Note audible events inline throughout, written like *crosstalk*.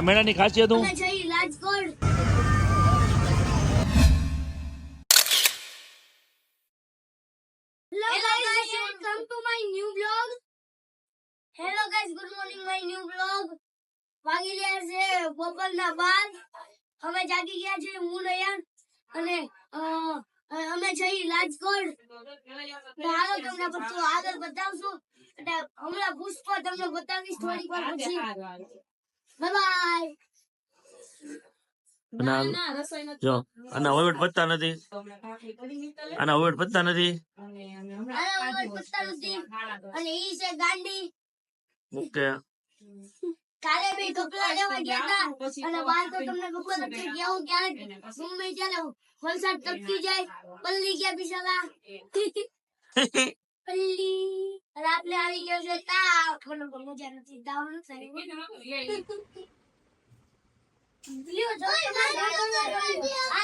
આ મેળાની ખાસિયત હું. વાગી રહ્યા છે બપોરના બાર. જાગી ગયા છે હું નયન અને અમે જઈ રાજકોટ હાલો તમને આગળ બતાવશું. એટલે હમણાં પુષ્પ તમને બતાવીશ થોડીક વાર પછી. જો આના પતતા નથી. આના વહીવટ પતતા નથી. અને ઈ છે ગાંડી. ઓકે. કાલે બી કપડા લેવા ગયા હતા. અને બાર તો તમને ખબર જ છે હું ક્યારે મુંબઈ ચાલે વલસાડ ટપકી જાય. પલ્લી ગયા બિચારા. *laughs* પલ્લી. રાત્રે આવી ગયો છે તાવ. થોડો બહુ મજા નથી તાવ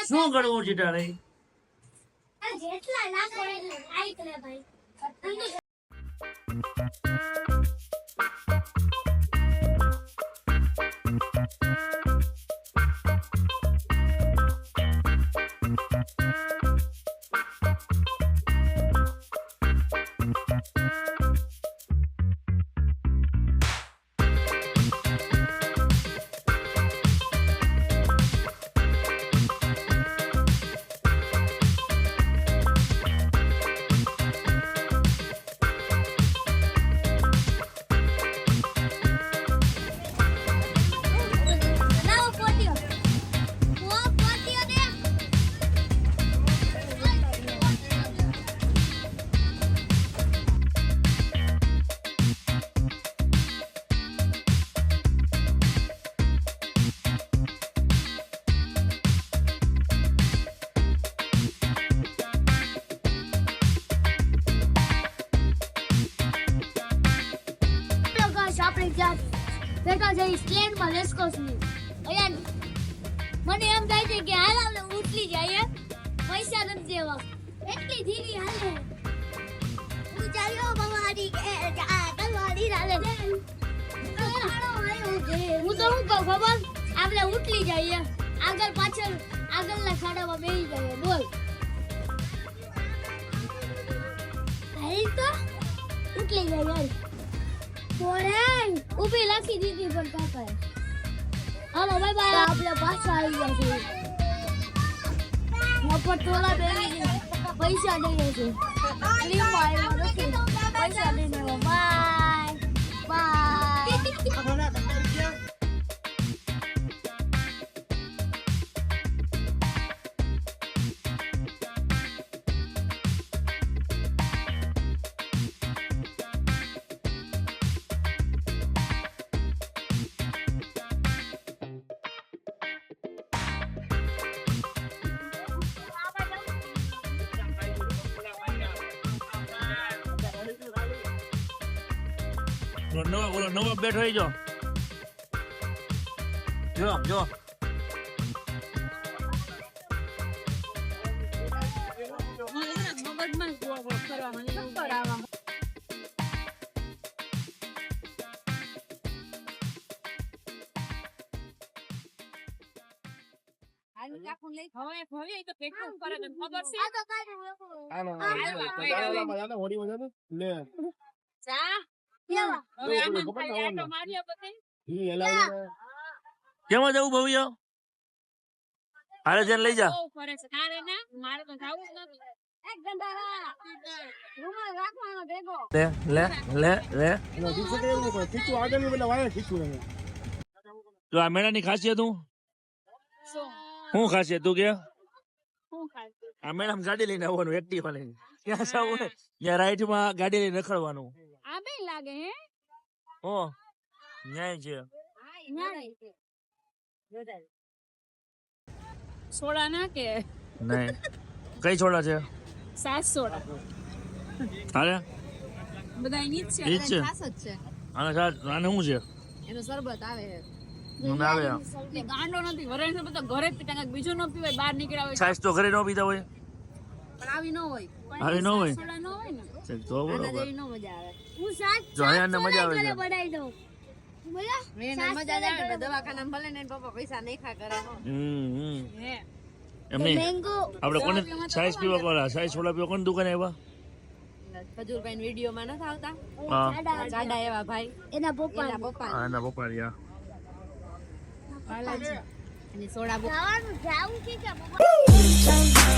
શું કરવું આ જેટલા ના એટલે આઈ કરે ભાઈ. ભેગા જઈ સ્ટેન્ડમાં લેસ્કો સુધી અહીંયા મને એમ થાય છે કે હાલ આપણે ઉતરી જાય પૈસા નથી દેવા એટલી ધીરી હાલે હું ચાલ્યો ભવાની કલવાડી રાલે હું તો શું કહું ખબર આપણે ઉતરી જઈએ આગળ પાછળ આગળના ખાડામાં બેસી જઈએ બોલ હાલ તો ઉતરી જાય પોરેન ઊભી લખી દીધી પણ કાકાએ હાલો બાય બાય આપણે પાછા આવી ગયા છે મફત બેસી ગયા પૈસા લઈને છે પૈસા દઈને નવા ઓલો નવો બેઠો જો જો જો લે કેવા? કેમાં જવું ભવ્ય? હારે લઈ જા. આ મેળાની ખાસિયત હું? શું? ખાસિયત? તું કે? આ મેળામાં ગાડી લઈને આવવાનું એક્ટિવા લઈને ક્યાં જવું ને ત્યાં રાઈટમાં ગાડી લઈને રખડવાનું? આ લાગે હે ઓ ન્યાય છે સોડા ના કે નહીં કઈ છોડા છે સાસ સોડા હારે બધા એની જ છે ઈ સાસ જ છે આને સાસ આને શું છે એનો શરબત આવે છે આવે ગાંડો નથી વરણ બધા ઘરે પીતા બીજો બીજું ન પીવાય બહાર નીકળ્યા હોય છાશ તો ઘરે ન પીતા હોય પણ આવી ન હોય. આવી ન હોય? ન હોય ને? તો બરોબર. મજા આવે. હું સાત ને મજા આવે બનાવી દઉં. બોલો? એને મજા આવે દવાખાના ભલે ને પપ્પા પૈસા નહીં ખા કરે હમ હમ. હે. એમ નહીં. મેંગો આપણે કોને સાઈઝ પીવા કોલા સાઈઝ છોડા પીવા કોની દુકાને આવ્યા? ખજૂરભાઈ વીડિયો માં નથી આવતા? જાડા જાડા એવા ભાઈ. એના પપ્પા. એના પપ્પા. હા એના પપ્પા રહ્યા. અને સોડા જાવું કે પપ્પા